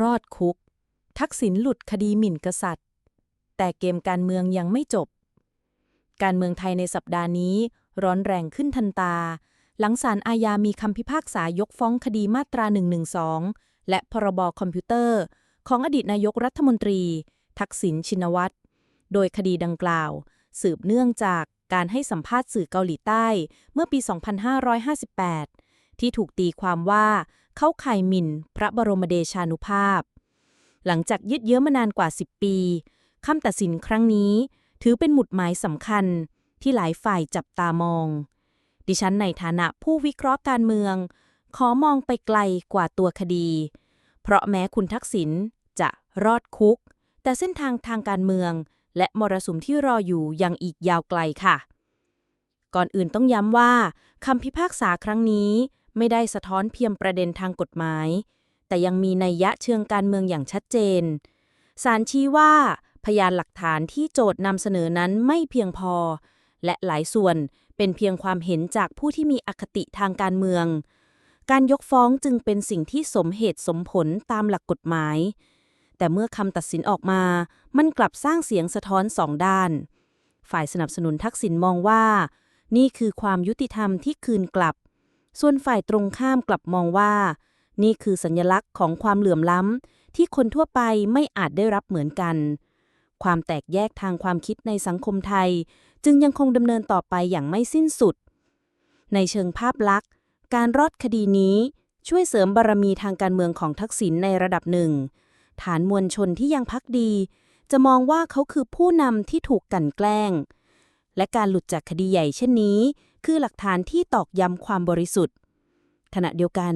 รอดคุก ทักษิณหลุดคดีหมิ่นกษัตริย์ แต่เกมการเมืองยังไม่จบ การเมืองไทยในสัปดาห์นี้ ร้อนแรงขึ้นทันตา หลังศาลอาญามีคำพิพากษายกฟ้องคดีมาตรา 112 และพรบคอมพิวเตอร์ ของอดีตนายกรัฐมนตรี ทักษิณชินวัตร โดยคดีดังกล่าว สืบเนื่องจากการให้สัมภาษณ์สื่อเกาหลีใต้เมื่อปี 2558 ที่ถูกตีความว่า เข้าข่ายหมิ่น พระบรมเดชานุภาพ หลังจากยืดเยื้อมานานกว่า 10 ปีคำตัดสินครั้งนี้ ถือเป็นหมุดหมายสำคัญที่หลายฝ่ายจับตามอง ดิฉันในฐานะผู้วิเคราะห์การเมือง ขอมองไปไกลกว่าตัวคดี เพราะแม้คุณทักษิณจะรอดคุก แต่เส้นทางทางการเมือง และมรสุมที่รออยู่ยังอีกยาวไกลค่ะ ก่อนอื่นต้องย้ำว่าคำพิพากษาครั้งนี้ ไม่ได้สะท้อนเพียงประเด็นทางกฎหมาย แต่ยังมีนัยยะเชิงการเมืองอย่างชัดเจนศาลชี้ว่า พยานหลักฐานที่โจทย์นำเสนอนั้นไม่เพียงพอ และหลายส่วนเป็นเพียงความเห็นจากผู้ที่มีอคติทางการเมือง การยกฟ้องจึงเป็นสิ่งที่สมเหตุสมผลตามหลักกฎหมาย แต่เมื่อคำตัดสินออกมา มันกลับสร้างเสียงสะท้อนสองด้าน ฝ่ายสนับสนุนทักษิณมองว่า นี่คือความยุติธรรมที่คืนกลับ ส่วนฝ่ายตรงข้ามกลับมองว่า นี่คือสัญลักษณ์ของความเหลื่อมล้ำ ที่คนทั่วไปไม่อาจได้รับเหมือนกัน ความแตกแยกทางความคิดในสังคมไทย จึงยังคงดำเนินต่อไปอย่างไม่สิ้นสุด ในเชิงภาพลักษณ์ การรอดคดีนี้ช่วยเสริมบารมีทางการเมืองของทักษิณในระดับหนึ่ง ฐานมวลชนที่ยังพักดี จะมองว่าเขาคือผู้นำที่ถูกกลั่นแกล้ง และการหลุดจากคดีใหญ่เช่นนี้ คือหลักฐานที่ตอกย้ำความบริสุทธิ์ ขณะเดียวกัน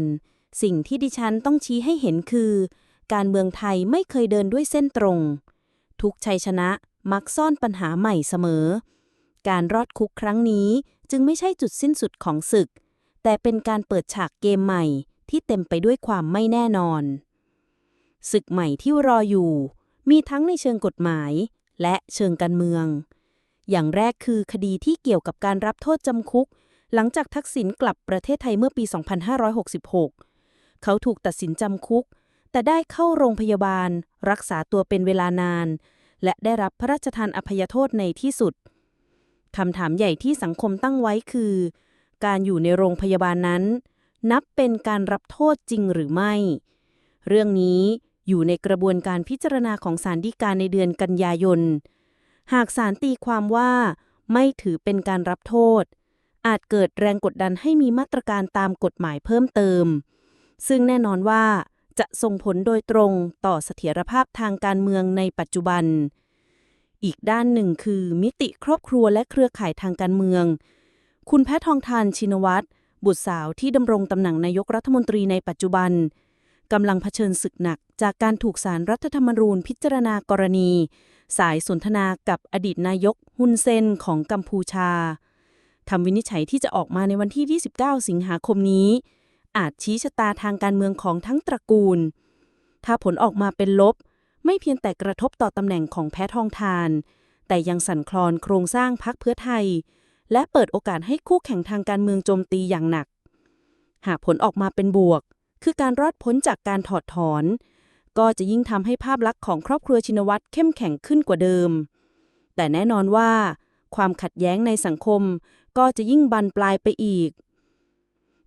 สิ่งที่ดิฉันต้องชี้ให้เห็นคือ การเมืองไทยไม่เคยเดินด้วยเส้นตรง ทุกชัยชนะมักซ่อนปัญหาใหม่เสมอ การรอดคุกครั้งนี้จึงไม่ใช่จุดสิ้นสุดของศึก แต่เป็นการเปิดฉากเกมใหม่ที่เต็มไปด้วยความไม่แน่นอน ศึกใหม่ที่รออยู่ มีทั้งในเชิงกฎหมาย และเชิงการเมือง อย่างแรกคือคดีที่เกี่ยวกับการรับโทษจำคุก หลังจากทักษิณกลับประเทศไทยเมื่อปี 2566 เขาถูกตัดสินจำคุก แต่ได้เข้าโรงพยาบาล รักษาตัวเป็นเวลานาน และได้รับพระราชทานอภัยโทษในที่สุดคำถามใหญ่ที่สังคมตั้งไว้คือ การอยู่ในโรงพยาบาลนั้น นับเป็นการรับโทษจริงหรือไม่ เรื่องนี้อยู่ในกระบวนการพิจารณาของศาลฎีกาในเดือนกันยายน หากศาลตีความว่าไม่ถือเป็นการรับโทษ อาจเกิดแรงกดดันให้มีมาตรการตามกฎหมายเพิ่มเติม ซึ่งแน่นอนว่าจะส่งผลโดยตรงต่อเสถียรภาพทางการเมืองในปัจจุบัน อีกด้านหนึ่งคือมิติครอบครัวและเครือข่ายทางการเมือง คุณแพททองทานชินวัตรบุตรสาวที่ดำรงตำแหน่งนายกรัฐมนตรีในปัจจุบัน กำลังเผชิญศึกหนัก จากการถูกสารรัฐธรรมนูญพิจารณากรณี สายสนทนากับอดีตนายกฮุนเซนของกัมพูชาทำวินิจฉัยที่จะออกมาในวันที่ 29 สิงหาคมนี้ อาจชี้ชะตาทางการเมืองของทั้งตระกูล ถ้าผลออกมาเป็นลบ ไม่เพียงแต่กระทบต่อตำแหน่งของแพทองทาน แต่ยังสั่นคลอนโครงสร้างพักเพื่อไทย และเปิดโอกาสให้คู่แข่งทางการเมืองโจมตีอย่างหนัก หากผลออกมาเป็นบวก คือการรอดพ้นจากการถอดถอน ก็จะยิ่งทำให้ภาพลักษณ์ของครอบครัวชินวัตรเข้มแข็งขึ้นกว่าเดิม แต่แน่นอนว่า ความขัดแย้งในสังคม ก็จะยิ่งบันปลายไปอีก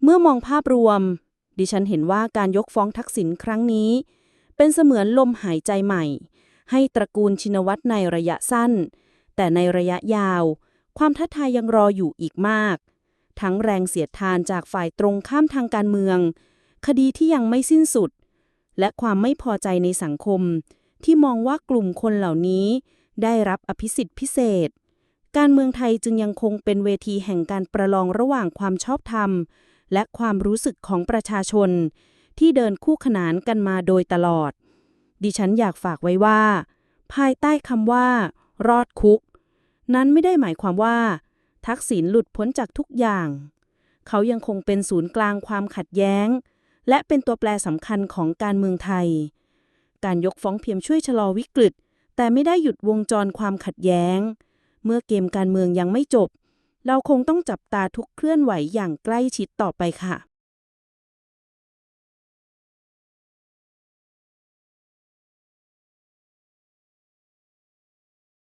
เมื่อมองภาพรวม ดิฉันเห็นว่าการยกฟ้องทักษิณครั้งนี้ เป็นเสมือนลมหายใจใหม่ ให้ตระกูลชินวัตรในระยะสั้น แต่ในระยะยาว ความท้าทายยังรออยู่อีกมาก ทั้งแรงเสียดทานจากฝ่ายตรงข้ามทางการเมือง คดีที่ยังไม่สิ้นสุด และความไม่พอใจในสังคม ที่มองว่ากลุ่มคนเหล่านี้ ได้รับอภิสิทธิ์พิเศษ การเมืองไทยจึงยังคงเป็นเวทีแห่งการประลองระหว่างความชอบธรรม และความรู้สึกของประชาชน ที่เดินคู่ขนานกันมาโดยตลอด ดิฉันอยากฝากไว้ว่า ภายใต้คำว่า รอดคุก นั้นไม่ได้หมายความว่า ทักษิณหลุดพ้นจากทุกอย่าง เขายังคงเป็นศูนย์กลางความขัดแย้ง และเป็นตัวแปรสำคัญของการเมืองไทย การยกฟ้องเพียงช่วยชะลอวิกฤต แต่ไม่ได้หยุดวงจรความขัดแย้ง เมื่อเกมการเมืองยังไม่จบ เราคงต้องจับตาทุกเคลื่อนไหวอย่างใกล้ชิดต่อไปค่ะ